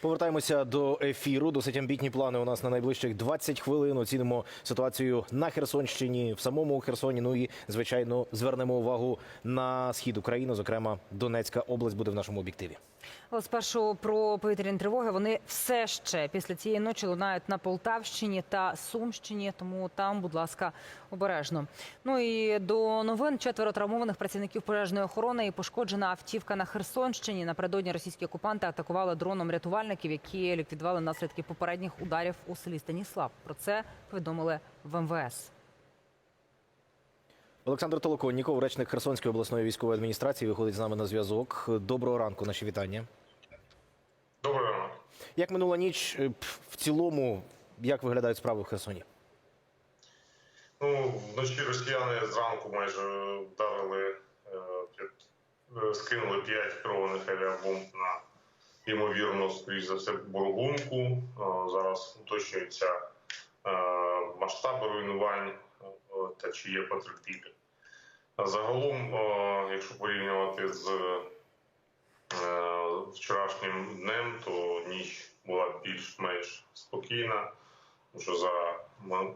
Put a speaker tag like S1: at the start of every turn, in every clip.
S1: Повертаємося до ефіру. Досить амбітні плани у нас на найближчих 20 хвилин. Оцінимо ситуацію на Херсонщині, в самому Херсоні. Ну і звичайно звернемо увагу на схід України. Зокрема, Донецька область буде в нашому об'єктиві.
S2: Спершу про повітряні тривоги. Вони все ще після цієї ночі лунають на Полтавщині та Сумщині. Тому там, будь ласка, обережно. Ну і до новин четверо травмованих працівників пожежної охорони і пошкоджена автівка на Херсонщині. Напередодні російські окупанти атакували дроном рятувальників, які ліквідували наслідки попередніх ударів у селі Станіслав. Про це повідомили в МВС.
S1: Олександр Толоконніков, речник Херсонської обласної військової адміністрації, виходить з нами на зв'язок. Доброго ранку, наші вітання.
S3: Добрий ранок.
S1: Як минула ніч, е, в цілому, як виглядають справи в Херсоні?
S3: Ну, вночі росіяни зранку майже вдарили, е, е, скинули п'ять керованих авіабомб на ймовірно, скоріш за все, бургунку. Е, Зараз уточнюються е, масштаби руйнувань е, та чи є потерпілі. Загалом, якщо порівнювати з вчорашнім днем, то ніч була більш-менш спокійна. Тому що за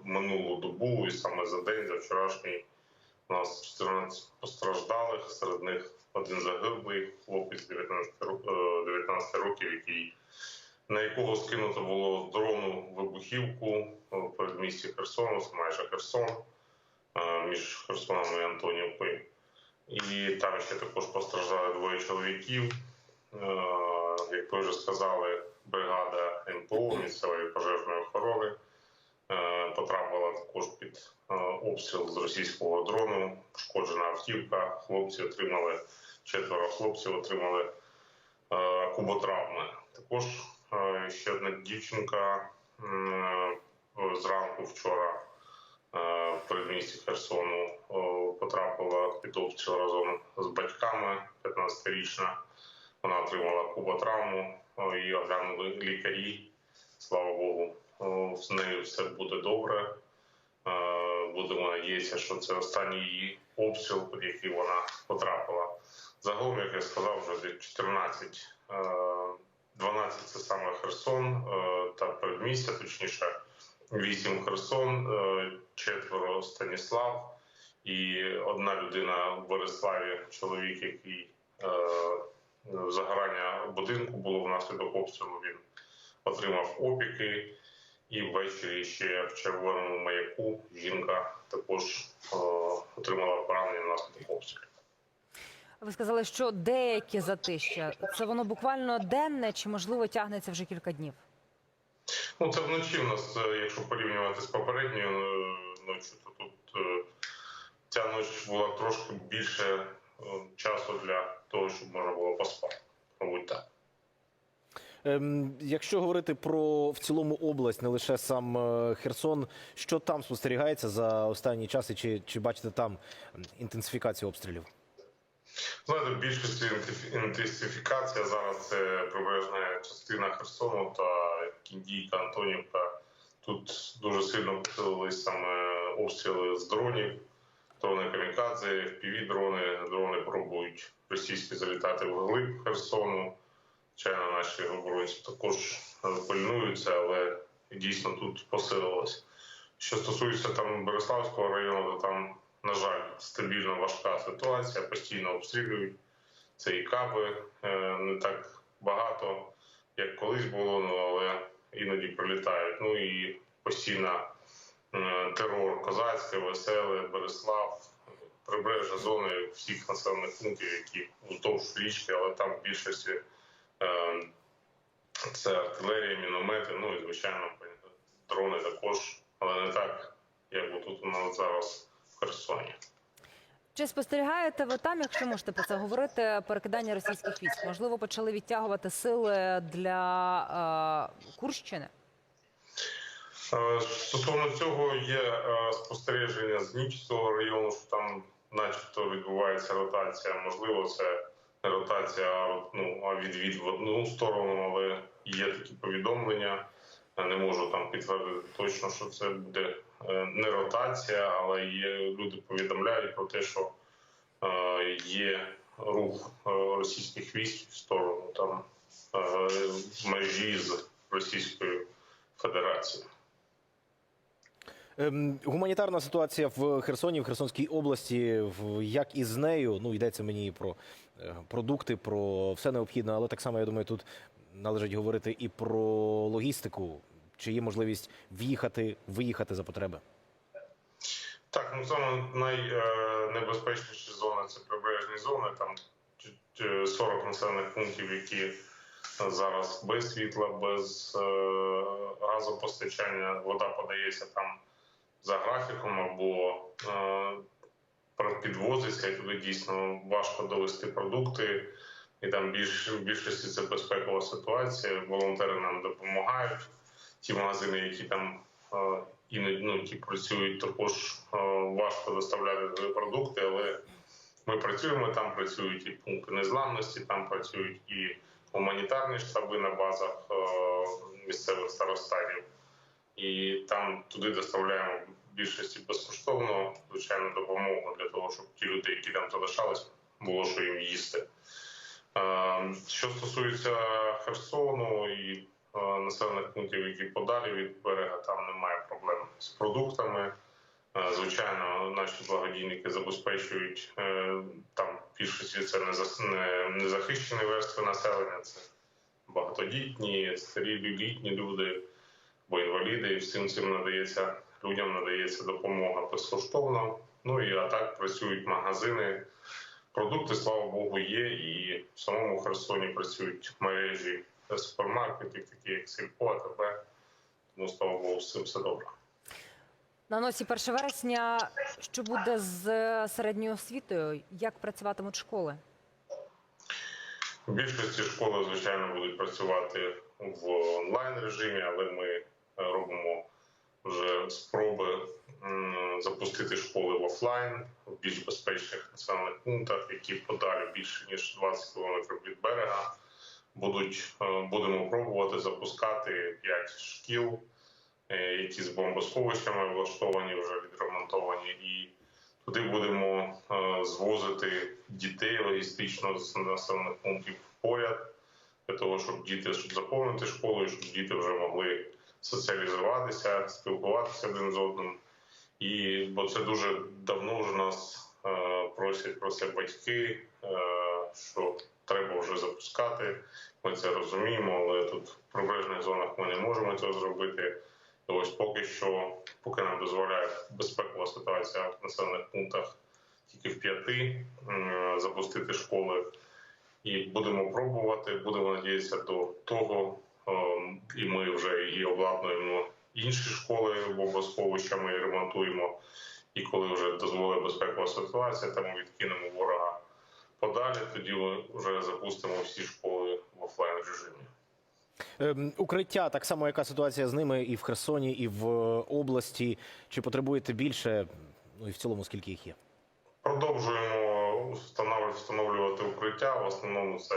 S3: минулу добу і саме за день, за вчорашній, у нас 14 постраждалих, серед них один загиблий хлопець 19, е, 19 років, який, на якого скинуто було з дрону вибухівку е, в передмісті Херсону, майже Херсон, е, між Херсоном і Антонівкою. І там ще також постраждали двоє чоловіків. Е, Як ви вже сказали, бригада МПО місцевої пожежної охорони е, потрапила також під е, обстріл з російського дрону. Пошкоджена автівка. Хлопці отримали четверо хлопців, отримали е, куботравми. Також е, ще одна дівчинка е, зранку вчора е, в передмісті Херсону е, потрапила під обстріл разом з батьками 15-річна. Вона отримала куботравму, е, її оглянули лікарі. Слава Богу, Е, з нею все буде добре. Е, Будемо надіятися, що це останній її обстріл, під який вона потрапила. Загалом, як я сказав, вже десь 14, е, 12 це саме Херсон е, та передмістя, точніше, 8 Херсон, е, четверо Станіслав і одна людина в Бориславі, чоловік, який е, загорання будинку було внаслідок обстрілу. Він отримав опіки. І ввечері ще в червоному маяку жінка також е, отримала поранення внаслідок обстрілу.
S2: Ви сказали, що деякі затища це воно буквально денне чи можливо тягнеться вже кілька днів.
S3: Ну це вночі в нас, е, якщо порівнювати з попередньою е, ночі, то тут ця ніч була трошки більше часу для того, щоб можна було поспати. Мабуть, так.
S1: Ем, якщо говорити про в цілому область, не лише сам е, Херсон, що там спостерігається за останні часи, чи, чи бачите там інтенсифікацію обстрілів?
S3: Знаєте, більшості інтенсифікація зараз це прибережна частина Херсону та Кіндійка, Антонівка. Тут дуже сильно посилились саме обстріли з дронів, дрони камікадзе, fpv дрони. Дрони пробують російські залітати в глиб Херсону. Звичайно, наші оборонці також е, пильнуються, але дійсно тут посилилось. Що стосується там Береславського району, то там, на жаль, стабільно важка ситуація, постійно обстрілюють. Це і каби е, не так багато, як колись було, ну але іноді прилітають. Ну і постійна е, терор Козацьке, Веселе, Береслав, прибережні зони всіх населених пунктів, які вздовж річки, але там в більшості це артилерія, міномети, ну і звичайно дрони також, але не так, як тут у нас зараз в Херсоні.
S2: Чи спостерігаєте ви там, якщо можете про це говорити, перекидання російських військ? Можливо, почали відтягувати сили для е, Курщини?
S3: Е, Стосовно цього є е, спостереження з Нічського району, що там, начебто, відбувається ротація. Можливо, це ротація, ну, відвід в одну сторону, але є такі повідомлення. Не можу там підтвердити точно, що це буде е, не ротація, але є люди повідомляють про те, що е, є рух е, російських військ в сторону там межі з Російською Федерацією.
S1: Ем, Гуманітарна ситуація в Херсоні, в Херсонській області. Як із нею? Ну йдеться мені про е, продукти, про все необхідне, але так само я думаю, тут належить говорити і про логістику. Чи є можливість в'їхати, виїхати за потреби?
S3: Так, ну саме найнебезпечніші зони це прибережні зони. Там ч- ч- 40 населених пунктів, які зараз без світла, без е, газопостачання. Вода подається там за графіком або е, підвозиться, і туди дійсно важко довести продукти. І там більш в більшості це безпекова ситуація. Волонтери нам допомагають. Ті магазини, які там е, іноді ну, які працюють, також е, важко доставляти продукти, але ми працюємо. Там працюють і пункти незламності, там працюють і гуманітарні штаби на базах місцевих старостатів. І там туди доставляємо більшості безкоштовно звичайно допомогу для того, щоб ті люди, які там залишались, було що їм їсти. Е, Що стосується Херсону і е, населених пунктів, які подалі від берега, там немає проблем з продуктами. Е, Звичайно, наші благодійники забезпечують там більшості це незахищені верстви населення, це багатодітні, старі літні люди, бо інваліди, і всім цим надається людям надається допомога безкоштовно. Ну і а так працюють магазини. Продукти, слава Богу, є, і в самому Херсоні працюють мережі супермаркетів, такі як Сільпо, АТБ. Тому, слава Богу, з цим все добре.
S2: На носі 1 вересня. Що буде з середньою освітою? Як працюватимуть школи?
S3: В більшості школи, звичайно, будуть працювати в онлайн режимі, але ми е, робимо вже спроби запустити школи в офлайн в більш безпечних населених пунктах, які подалі більше ніж 20 кілометрів від берега. Будуть е, будемо пробувати запускати 5 шкіл, е, які з бомбосховищами влаштовані, вже відремонтовані, і туди будемо е, звозити дітей логістично з населених пунктів поряд для того, щоб діти щоб заповнити школу, і щоб діти вже могли соціалізуватися, спілкуватися один з одним. І бо це дуже давно вже нас е, просять про це батьки, е, що треба вже запускати. Ми це розуміємо, але тут в прибережних зонах ми не можемо цього зробити. І ось поки що, поки нам дозволяє безпекова ситуація в населених пунктах тільки в п'яти м, запустити школи. І будемо пробувати, будемо надіятися до того, і ми вже і обладнуємо інші школи бомбосховищами і ремонтуємо. І коли вже дозволить безпекова ситуація, то ми відкинемо ворога подалі. Тоді ми вже запустимо всі школи в офлайн режимі.
S1: Ем, Укриття, так само, яка ситуація з ними і в Херсоні, і в е, області. Чи потребуєте більше? Ну і в цілому, скільки їх є?
S3: Продовжуємо встановлювати, укриття. В основному це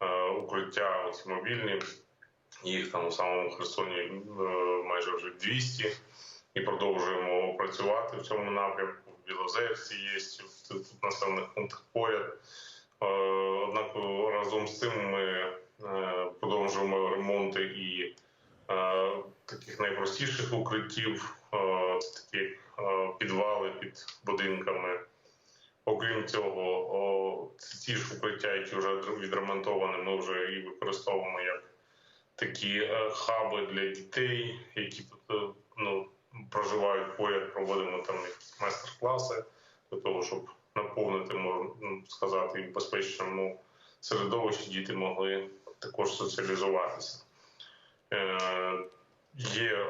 S3: е, укриття оці мобільні. Їх там у самому Херсоні е, майже вже 200. І продовжуємо працювати в цьому напрямку. В Білозерці є в населених пунктах поряд. Е, однак разом з цим ми е, продовжуємо ремонти і таких найпростіших укриттів, такі підвали під будинками. Окрім цього, ці ж укриття, які вже відремонтовані, ми вже і використовуємо як такі е, хаби для дітей, які е, ну, проживають поряд, проводимо там якісь майстер-класи для того, щоб наповнити, можна ну, сказати, в безпечному середовищі діти могли також соціалізуватися. Е, Є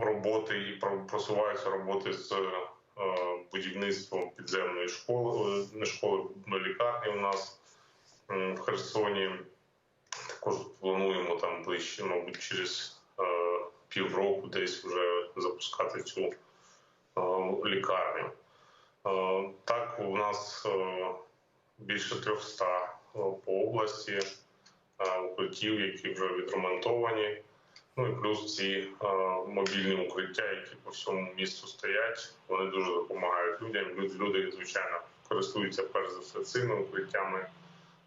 S3: роботи і про- просуваються роботи з будівництвом підземної школи, школи, лікарні у нас в Херсоні. Також плануємо там ближче, мабуть, через е, півроку десь вже запускати цю е, лікарню. Е, так, у нас е, більше 300 по області е, укриттів, які вже відремонтовані. Ну і плюс ці е, мобільні укриття, які по всьому місту стоять, вони дуже допомагають людям. Люди, люди звичайно, користуються перш за все цими укриттями,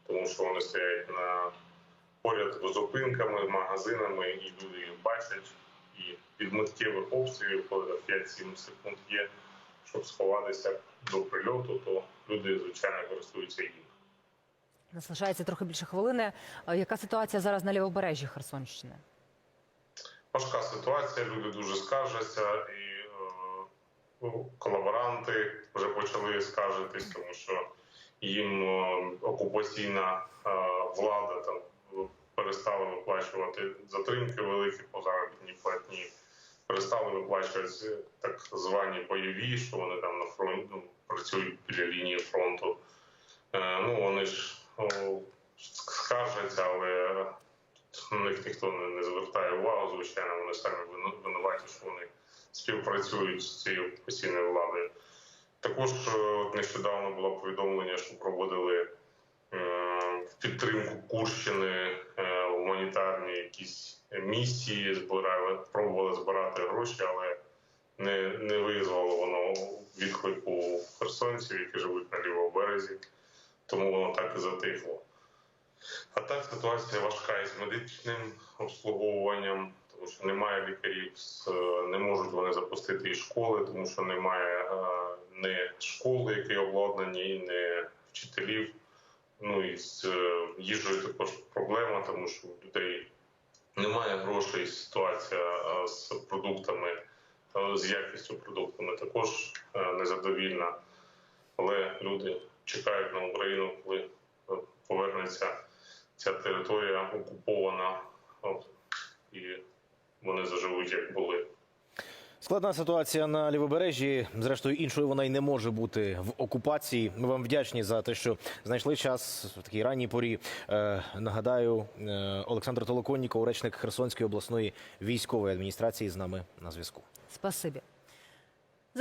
S3: тому що вони стоять на поряд з зупинками, магазинами, і люди їх бачать. І від миттєвих обстрілів, коли 5-7 секунд є, щоб сховатися до прильоту, то люди звичайно користуються їм.
S2: Нас лишається трохи більше хвилини. Яка ситуація зараз на лівобережжі Херсонщини?
S3: Важка ситуація, люди дуже скаржаться, і е, колаборанти вже почали скаржитись, тому що їм е, окупаційна е, влада там перестала виплачувати затримки великі по заробітній платні, перестали виплачувати так звані бойові, що вони там на фронті ну, працюють біля лінії фронту. Е, ну вони ж о, скаржаться, але на них ніхто не, звертає увагу, звичайно, вони самі винуваті, що вони співпрацюють з цією окупаційною владою. Також е, нещодавно було повідомлення, що проводили е, в підтримку Курщини е, гуманітарні якісь місії, збирали, пробували збирати гроші, але не, не визвало воно відклику херсонців, які живуть на лівому березі, тому воно так і затихло. А так ситуація важка із медичним обслуговуванням, тому що немає лікарів, не можуть вони запустити і школи, тому що немає е, не школи, які обладнані, не вчителів. Ну і з е, їжею також проблема, тому що у людей немає грошей. Ситуація е, з продуктами, е, з якістю продуктами також незадовільна. Але люди чекають на Україну, коли повернеться ця територія окупована, і вони заживуть, як були.
S1: Складна ситуація на лівобережжі. Зрештою, іншою вона й не може бути в окупації. Ми вам вдячні за те, що знайшли час в такій ранній порі. Е, нагадаю, е, Олександр Толоконніков, речник Херсонської обласної військової адміністрації, з нами на зв'язку.
S2: Спасибі.